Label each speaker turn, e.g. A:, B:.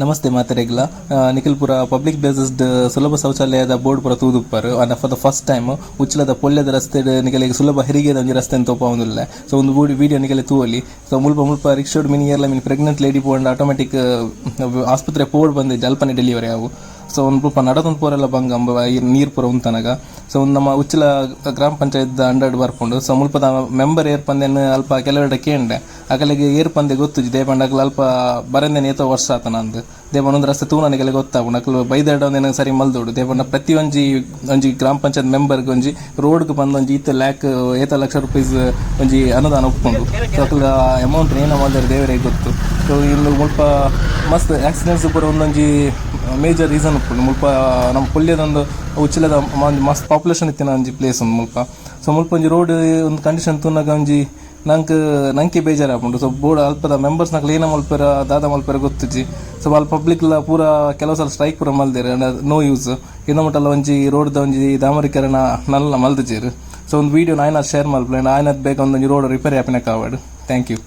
A: ನಮಸ್ತೆ ಮಾತೆರೆಗ್ಲ. ನಿಖಿಲ್ಪುರ ಪಬ್ಲಿಕ್ ಬೇಸಸ್ಡ್ ಸುಲಭ ಶೌಚಾಲಯದ ಬೋರ್ಡ್ ಪುರ ತೂದುಪ್ಪರು. And for the first time ಉಚ್ಚಲದ ಪೊಲ್ಯದ ರಸ್ತೆ ನಿಖಲಿಗೆ ಸುಲಭ ಹೆರಿಗೆದ ಒಂಜಿ ರಸ್ತೆ ಅಂತ ಒಂದಿಲ್ಲ ಸೊ ಒಂದು ಬೂಡಿ ವಿಡಿಯೋ ನಿಖಲೆ ತೂವಲಿ ಸೊ ಮುಲ್ಪ ಮುಲ್ಪ ರಿಕ್ಷೋಡ್ ಮಿನಿ ಇಯರ್ಲ ಮೀನ್ ಪ್ರೆಗ್ನೆಂಟ್ ಲೇಡಿ ಪೋಂಡ್ ಆಟೋಮೆಟಿಕ್ ಆಸ್ಪತ್ರೆ ಪೋಡ್ ಬಂದೆ ಜಲ್ಪನೆ ಡೆಲಿವರಿ ಅವು. ಸೊ ಒಂದು ಸ್ವಲ್ಪ ನಡತೊಂದು ಪೋರೆಲ್ಲ ಬಂಗ ನೀರು ಪೂರ ಉಂತನಗ. ಸೊ ಒಂದು ನಮ್ಮ ಉಚ್ಚಲ ಗ್ರಾಮ ಪಂಚಾಯತ್ ಅಂಡರ್ಡ್ ಬರ್ಕೊಂಡು ಸೊ ಮುಲ್ಪದ ಮೆಂಬರ್ ಏರ್ ಪಂದೆನ್ ಅಲ್ಪ ಕೆಲವೆಡೆ ಕೇಂಡೆ ಅಕಲೆಗೆ ಏರ್ ಪಂದೆ ಗೊತ್ತುಜಿ ದೇಪಂಡ ಅಕಲ್ ಅಲ್ಪ ಬರಂದೇನೆ ನೇತ ವರ್ಷ ಆತ ನಂದು. ದೇಪಂಡ ಒಂದು ರಸ್ತೆ ತೂನನಿಗೆಲ್ಲ ಗೊತ್ತಾಗು ಗೊತ್ತಾಪುಂಡು ಬೈದಾಡ ಒಂದೇನ ಸರಿ ಮಲ್ದೋಡು. ದೇಪಂಡ ಪ್ರತಿ ಒಂಜಿ ಒಂಜಿ ಗ್ರಾಮ ಪಂಚಾಯತ್ ಮೆಂಬರ್ಗೆ ಒಂಜಿ ರೋಡ್ಗೆ ಬಂದು ಒಂಜಿ ಈತ ಲ್ಯಾಕ್ ಏತ ಲಕ್ಷ ರೂಪೀಸ್ ಒಂಜಿ ಅನುದಾನ ಒಪ್ಕೊಂಡು. ಸೊ ಅಕಲ್ ಅಮೌಂಟ್ ಏನ ಮಾಡಿದ್ರೆ ದೇವರಿಗೆ ಗೊತ್ತು. ಸೊ ಇಲ್ಲಿ ಮುಲ್ಪ ಮಸ್ತ್ ಆಕ್ಸಿಡೆಂಟ್ಸ್ ಪೂರ ಒಂದೊಂಜಿ ಮೇಜರ್ ರೀಸನ್ ಉಪ್ಪುಂಡು. ಮುಲ್ಪ ನಮ್ಮ ಪೊಲ್ಯದೊಂದು ಉಚ್ಚಿಲದ ಮಸ್ತ್ ಪಾಪ್ಯುಲೇಷನ್ ಇತ್ತಿನ ಒಂಜಿ ಪ್ಲೇಸ್ ಒಂದು ಮುಲ್ಪ. ಸೊ ಮುಲ್ಪ ಒಂಜಿ ರೋಡ್ ಒಂದು ಕಂಡೀಷನ್ ತುನ್ನಾಗ ಒಂಜಿ ನಂಗೆ ನಂಗೆ ಬೇಜಾರು ಆಪುಂಡು ಸೊ ಬೋರ್ಡ್ ಅಲ್ಪದ ಮೆಂಬರ್ಸ್ ಕ್ಲೀನ ಮಲ್ಪರ ದಾದ ಮಲ್ಪರ ಗೊತ್ತುಜಿ ಸೊ ಅಲ್ಲಿ ಪಬ್ಲಿಕ್ ಪೂರ ಕೆಲವು ಸಲ ಸ್ಟ್ರೈಕ್ ಪೂರ ಮಲ್ದೇರು ನೋ ಯೂಸ್ ಇನ್ನು ಮಟ್ಟಲ್ಲ ಒಂಜಿ ರೋಡ್ದ ಒಂಜಿ ದಾಮರಿಕರಣ ನಲ್ಲ ಮಲ್ದಿಜೀರು. ಸೊ ಒಂದು ವೀಡಿಯೋ ನಾಯ್ನ ಶೇರ್ ಮಲ್ಪಲೆ ಆಯ್ನದ್ ಬೇಕು ಒಂದು ರೋಡ್ ರಿಪೇರಿ ಆಪಿನ ಕಾವಾಡು. Thank you